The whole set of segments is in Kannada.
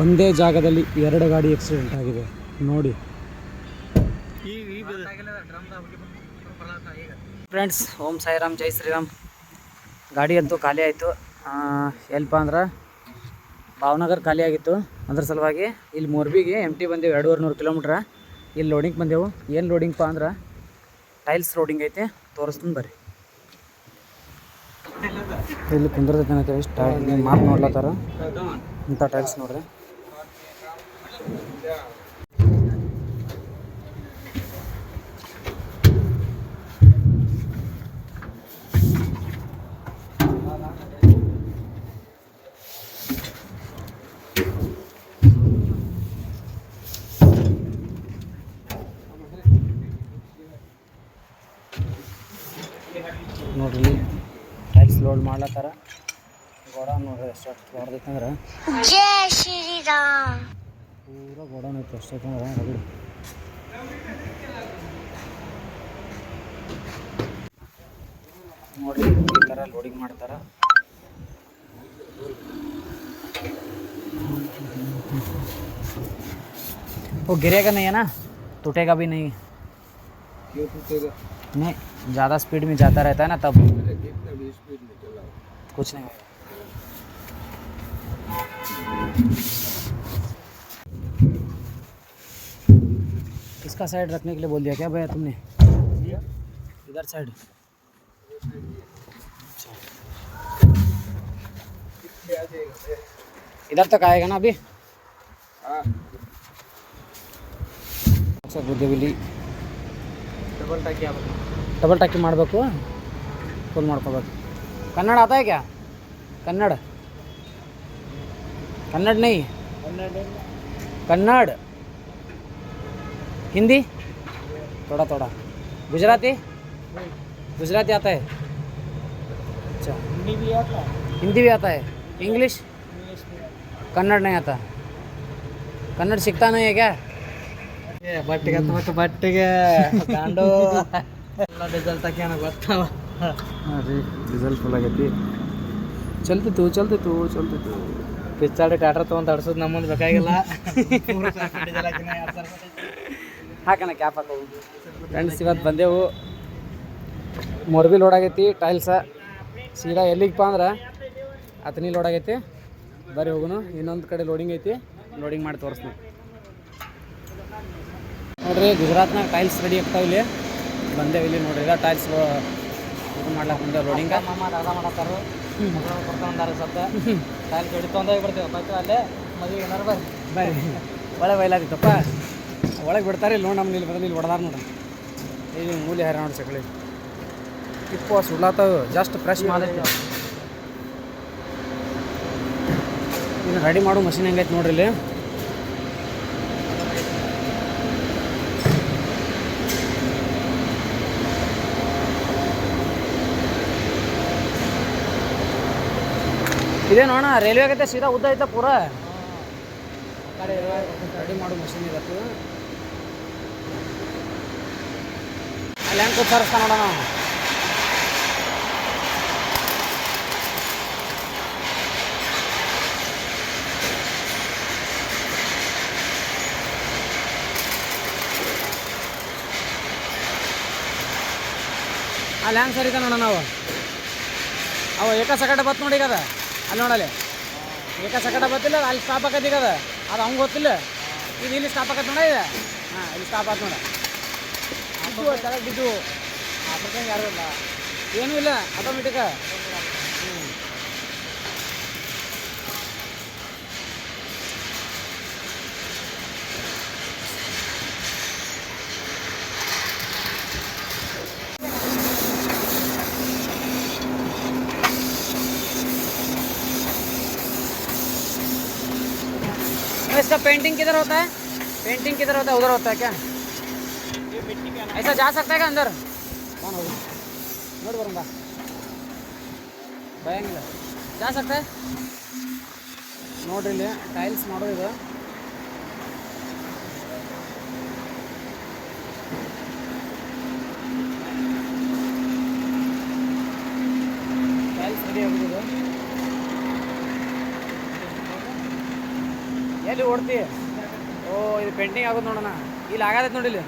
ಒಂದೇ ಜಾಗದಲ್ಲಿ ಎರಡು ಗಾಡಿ ಆಕ್ಸಿಡೆಂಟ್ ಆಗಿದೆ. ನೋಡಿ. ಫ್ರೆಂಡ್ಸ್ ಓಂ ಸಾಯಿರಾಮ್, ಜೈ ಶ್ರೀರಾಮ್. ಗಾಡಿ ಅಂತೂ ಖಾಲಿ ಆಯಿತು. ಎಲ್ಪ ಅಂದ್ರೆ ಭಾವನಗರ್ ಖಾಲಿ ಆಗಿತ್ತು. ಅದ್ರ ಸಲುವಾಗಿ ಇಲ್ಲಿ ಮೊರ್ಬಿಗೆ ಎಂ ಟಿ ಬಂದೆವು ಎರಡೂವರೆ ನೂರು ಕಿಲೋಮೀಟ್ರ. ಇಲ್ಲಿ ಲೋಡಿಂಗ್ ಬಂದೆವು. ಏನು ಲೋಡಿಂಗ್ಪ ಅಂದ್ರೆ ಟೈಲ್ಸ್ ಲೋಡಿಂಗ್ ಐತೆ. ತೋರಿಸ್ತೀನಿ ಬರ್ರಿ. ಇಲ್ಲಿ ಕುಂದ್ರದೈತೆ ಮಾತು ನೋಡ್ಲತ್ತಾರ? ಇಂಥ ಟೈಲ್ಸ್ ನೋಡ್ರಿ. ನೋಡ್ರಿ ಟೈಲ್ಸ್ ಲೋಡ್ ಮಾಡ್ಲತ್ತಾರ ಗೋಡ ನೋಡ್ರಿ ಎಷ್ಟು ಫ್ಲೋರ್ ಐತಂದ್ರೆ ಜಯ ಶ್ರೀರಾಮ್ राम ಪೂರ ಗೋಡೌನ್ ಐತೆ ಎಷ್ಟೈತೆ ಅಂದ್ರೆ ರಗಡು ನೋಡ್ರಿ ಈ ಥರ ಲೋಡಿಂಗ್ ಮಾಡ್ತಾರ वो गिरेगा नहीं है ना टूटेगा भी नहीं नहीं ज़्यादा स्पीड में जाता रहता है ना तब कुछ नहीं होगा इसका साइड रखने के लिए बोल दिया क्या भैया तुमने इधर साइड अच्छा। इधर तक आएगा ना अभी ಸರ್ ಬುದ್ಧಿವಿಲಿ ಡಬಲ್ ಟಾಕಿ ಆಗ್ಬೇಕು ಡಬಲ್ ಟಾಕಿ ಮಾಡಬೇಕು ಫುಲ್ ಮಾಡ್ಕೋಬೇಕು ಕನ್ನಡ आता है क्या कन्नड़ कन्नड़ नहीं कन्नड़ हिंदी थोड़ा थोड़ा गुजराती गुजराती आता है अच्छा हिंदी भी आता है हिंदी भी आता है इंग्लिश इंग्लिश में कन्नड़ नहीं आता कन्नड़ सीखता नहीं है क्या ಏ ಬಟ್ಟೆಗೆ ಮತ್ತು ಬಟ್ಟೆಗೆ ಗಾಂಡು ಎಲ್ಲ ಡಿಸಲ್ ತಕ್ಯಾನ ಗೊತ್ತಾವ ಅದೇ ರಿಸಲ್ಟ್ ಫುಲ್ ಆಗೈತಿ ಚಲ್ತಿತ್ತು ಚಲ್ತಿತ್ತು ಚಲ್ತಿತ್ತು ಪಿಚ್ಚಾಡಿ ಟ್ಯಾಟ್ರ್ ತೊಗೊಂಡು ತಡ್ಸೋದು ನಮ್ಮಂದು ಬೇಕಾಗಿಲ್ಲ ಹಾಕಣ ಕ್ಯಾಪ್ ಹಾಕೋ. ಫ್ರೆಂಡ್ಸ್ ಇವತ್ತು ಬಂದೆವು. ಮೊರ್ಬಿ ಲೋಡ್ ಆಗೈತಿ ಟೈಲ್ಸ. ಸೀದಾ ಎಲ್ಲಿಗಪ್ಪ ಅಂದ್ರೆ? ಅತನಿ ಲೋಡ್ ಆಗೈತಿ. ಬರ್ರಿ ಹೋಗುನು. ಇನ್ನೊಂದು ಕಡೆ ಲೋಡಿಂಗ್ ಐತಿ. ಲೋಡಿಂಗ್ ಮಾಡಿ ತೋರಿಸ್ತೀನಿ. ನೋಡ್ರಿ ಗುಜರಾತ್ನಾಗ ಟೈಲ್ಸ್ ರೆಡಿ ಆಗ್ತಾವ ಇಲ್ಲಿ. ಬಂದೇವು ಇಲ್ಲಿ ನೋಡ್ರಿ. ಈಗ ಟೈಲ್ಸ್ ಇದು ಮಾಡ್ಲಾಕ ಬಂದೇವು ಲೋಡಿಂಗ ಮಾಡತ್ತಾರು. ಕೊಡ್ಕೊಂಡಾರ ಸದ್ದ. ಟೈಲ್ ಕಡಿ ತೊಂದಾಗ ಬಿಡ್ತೇವೆ ಮತ್ತೆ ಅಲ್ಲೇ ಮದುವೆ ಏನಾರು ಬರ್ರಿ. ಬರ್ರಿ. ಒಳ್ಳೆ ಬಯಲಾಗಿತ್ತಪ್ಪ ಒಳಗೆ ಬಿಡ್ತಾರೆ, ಇಲ್ಲಿ ನೋಡಿ ನಮ್ಮ ಇಲ್ಲಿ ಬದಲು ಇಲ್ಲಿ ಹೊಡೆದಾರ ನೋಡ್ರಿ ಇಲ್ಲಿ ಮೂಲಿ ಹರ ನೋಡಿ ಸಕಳಿ ಇಪ್ಪ ಸುಡ್ಲಾತಾವ ಜಸ್ಟ್ ಫ್ರೆಶ್ ಮಾಡೈತಿ ಇನ್ನು ರೆಡಿ ಮಾಡೋ ಮಷಿನ್ ಹೆಂಗೈತೆ ನೋಡ್ರಿ ಇಲ್ಲಿ. ಇದೇ ನೋಡೋಣ ರೈಲ್ವೆ ಆಗೈತೆ ಸೀದಾ ಉದ್ದ ಐತೆ ಪೂರ. ರೆಡಿ ಮಾಡೋ ಮಷಿನ್ ಇವತ್ತು ಅಲ್ಲಿ ಹೆಂಗೆ ನೋಡೋಣ. ಅಲ್ಲಿ ಹೆಂಗೆ ಸರಿತ ನೋಡೋಣ ನಾವು ಅವ ಏಕ ಸಕಟ ಬತ್ ನೋಡಿ ಈಗ ಅದ. ಅಲ್ಲಿ ನೋಡಲ್ಲಿ. ಏಕ ಸಕಟ ಬತ್ತಿಲ್ಲ, ಅಲ್ಲಿ ಸ್ಟಾಪ್ ಆಕತಿ ಈಗ ಅದ. ಅದು ಹಂಗೆ ಗೊತ್ತಿಲ್ಲ. ಇದು ಇಲ್ಲಿ ಸ್ಟಾಪ್ ಆಕತ್ ನೋಡ ಹಾಂ ಇಲ್ಲಿ ಸ್ಟಾಪ್ ಆತ್ ನೋಡ ಬಿದ್ದು ಕೆಳಗೆ ಬಿದ್ದು ಆಪರೇಷನ್ ಯಾರು ಇಲ್ಲ ಏನೂ ಇಲ್ಲ ಆಟೋಮೆಟಿಕ इसका पेंटिंग किधर होता है पेंटिंग किधर होता है उधर होता है क्या ऐसा जा सकता है क्या अंदर कौन होगा नोट करूँगा ಭಯಂಗಿಲ್ಲ जा सकता है ನೋಡ್ರಿ ಇಲ್ಲಿ ಟೈಲ್ಸ್ ಮಾಡೋದು ಇದು ಟೈಲ್ಸ್ ರೆಡಿ ಆಗೋದು ಎಲ್ಲಿ ಓಡ್ತಿ ಓ, ಇದು ಪೆಂಡಿಂಗ್ ಆಗೋದು ನೋಡೋಣ. ಇಲ್ಲಿ ಆಗತೈತೆ ನೋಡಿ ಇಲ್ಲಿ.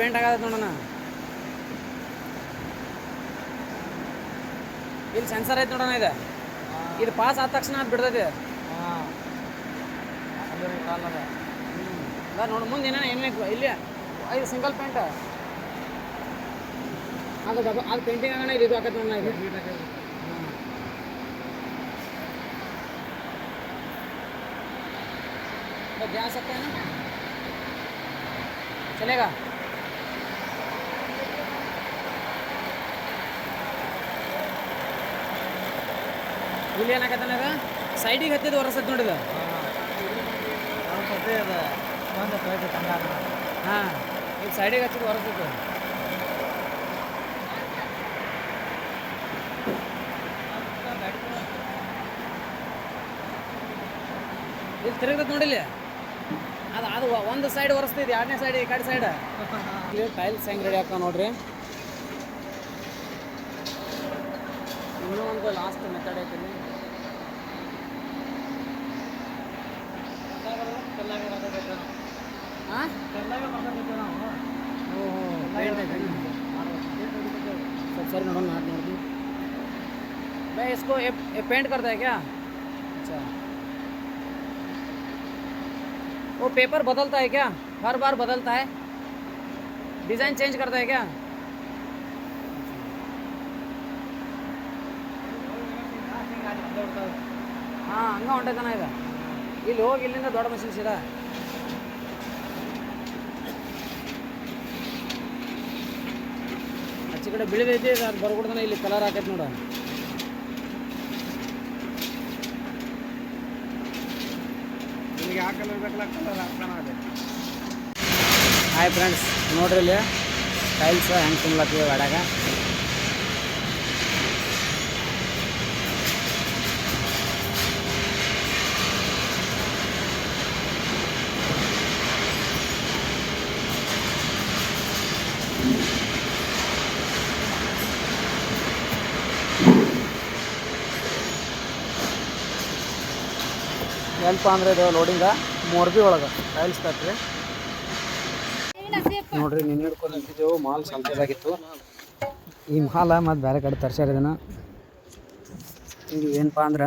ಪೇಂಟ್ ಆಗದ ನೋಡೋಣ. ಇಲ್ಲಿ ಸೆನ್ಸರ್ ಐತೆ ನೋಡೋಣ ಇದೆ. ಇದು ಪಾಸ್ ಆದ ತಕ್ಷಣ ಅದು ಬಿಡ್ತೈತೆ. ಹ್ಞೂ ನೋಡು, ಮುಂದೆ ಏನೇನು ಏನೇನು ಇಲ್ಲಿ ಇದು ಸಿಂಗಲ್ ಪೇಂಟ್ ಅದು ಅದು ಪೇಂಟಿಂಗ್ ಆಗಣ ಇದು ಹಾಕತ್ ನೋಡ ಗ್ಯಾಸ್ ಸೈಡಿಗೆ ನೋಡಿದ? ಹಾಂ. ಸೈಡಿಗೆ ಸೈಡಿಗೆ ಹಚ್ಚಿದ ಹೊರಸತ್ತು ಇಲ್ಲಿ ತಿರುಗತ್ ನೋಡಿಲ್ಲ ಅದು ಅದು ಒಂದು ಸೈಡ್ ಒರೆಸ್ತಿದ್ದೆ ಎರಡನೇ ಸೈಡ್ ಈ ಕಡೆ ಸೈಡ್ ಇಲ್ಲಿ ಟೈಲ್ಸ್ ಹೆಂಗೆ ರೆಡಿ ಹಾಕ ನೋಡ್ರಿ ಇನ್ನೂ ಒಂದು ಲಾಸ್ಟ್ ಮೆಥಡ್ ಐತಿ ಇಲ್ಲಿ ಹಾಂ ಓಹೋ ಪೇಂಟ್ ಐತೆ सब सर नोड़ो नाट नोड़ दी मैं इसको ये, ये पेंट करता है क्या अच्छा वो पेपर बदलता है क्या हर बार बदलता है डिज़ाइन चेंज करता है क्या ಹಾಂ ಹಂಗೆ ಹೊಂಟೈತನ ಈಗ ಇಲ್ಲಿ ಹೋಗಿ ಇಲ್ಲಿಂದ ದೊಡ್ಡ ಮಷಿನ್ ಸೀದಾ ಆಚೆ ಕಡೆ ಬಿಳಿದೈತಿ ಅದು ಬರ್ಕೊಡ್ತಾನೆ ಇಲ್ಲಿ ಕಲರ್ ಹಾಕೈತೆ ನೋಡ ಕಲರ್ ಬೇಕಲ್ಲ ಹಾಯ್ ಫ್ರೆಂಡ್ಸ್ ನೋಡ್ರಿ ಇಲ್ಲಿ ಟೈಲ್ಸ್ ಹೆಂಗೆ ತುಂಬಲತ್ತೀವಿ ಗಾಡ್ಯಾಗ ಎಲ್ಪ ಅಂದ್ರೆ ಇದು ಲೋಡಿಂಗ ಮೋರ್ಬಿ ಒಳಗೆ ಟೈಲ್ಸ್ ಫ್ಯಾಕ್ಟ್ರಿ ನೋಡ್ರಿ ನಿನ್ನೆ ಹಿಡ್ಕೊಂಡು ನಿಂತಿದ್ದೆವು, ಮಾಲ್ ಸಂತೆದಾಗಿತ್ತು ಈ ಮಾಲ ಮತ್ತು ಬೇರೆ ಕಡೆ ತರ್ಸ್ಯಾರ ಇದನ್ನ. ಇದು ಏನಪ್ಪ ಅಂದ್ರೆ,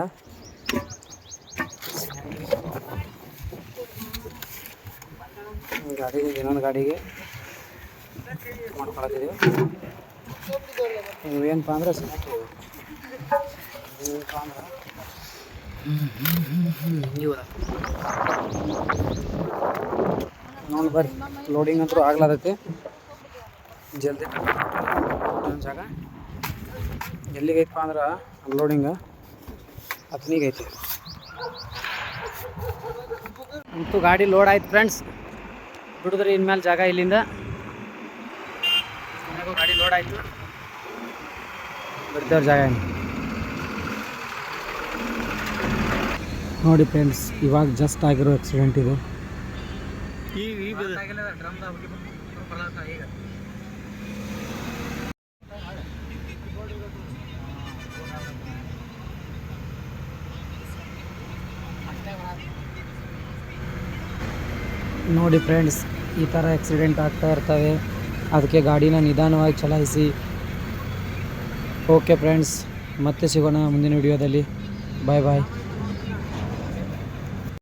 ಗಾಡಿಗೆ, ಇನ್ನೊಂದು ಗಾಡಿಗೆ ಮಾಡ್ಕೊಳತ್ತಿದ್ದೀವಿ ಏನಪ್ಪ ಅಂದ್ರೆ ಏನಪ್ಪ ಅಂದ್ರೆ ನೋಡಿ ಬರ್ರಿ ಲೋಡಿಂಗ್ ಅಂತೂ ಆಗ್ಲಾದೈತಿ ಜಲ್ದಿ ಜಾಗ. ಎಲ್ಲಿಗೈತಪ್ಪ ಅಂದ್ರೆ ಅನ್ಲೋಡಿಂಗ್ ಅತ್ನಿಗೆ ಐತಿ ಅಂತೂ ಗಾಡಿ ಲೋಡ್ ಆಯ್ತು ಫ್ರೆಂಡ್ಸ್ ಬಿಡಿದ್ರಿ ಇನ್ಮೇಲೆ ಜಾಗ ಇಲ್ಲಿಂದ. ಗಾಡಿ ಲೋಡ್ ಆಯ್ತು. ಬಿಡ್ತೇವ್ರ ಜಾಗ ಏನು ನೋಡಿ ಫ್ರೆಂಡ್ಸ್ ಇವಾಗ ಜಸ್ಟ್ ಆಗಿರೋ ಆಕ್ಸಿಡೆಂಟ್ ಇದು. ನೋಡಿ ಫ್ರೆಂಡ್ಸ್ ಈ ಥರ ಆಕ್ಸಿಡೆಂಟ್ ಆಗ್ತಾ ಇರ್ತವೆ. ಅದಕ್ಕೆ ಗಾಡಿನ ನಿಧಾನವಾಗಿ ಚಲಾಯಿಸಿ. ಓಕೆ ಫ್ರೆಂಡ್ಸ್ ಮತ್ತೆ ಸಿಗೋಣ ಮುಂದಿನ ವಿಡಿಯೋದಲ್ಲಿ ಬಾಯ್ ಬಾಯ್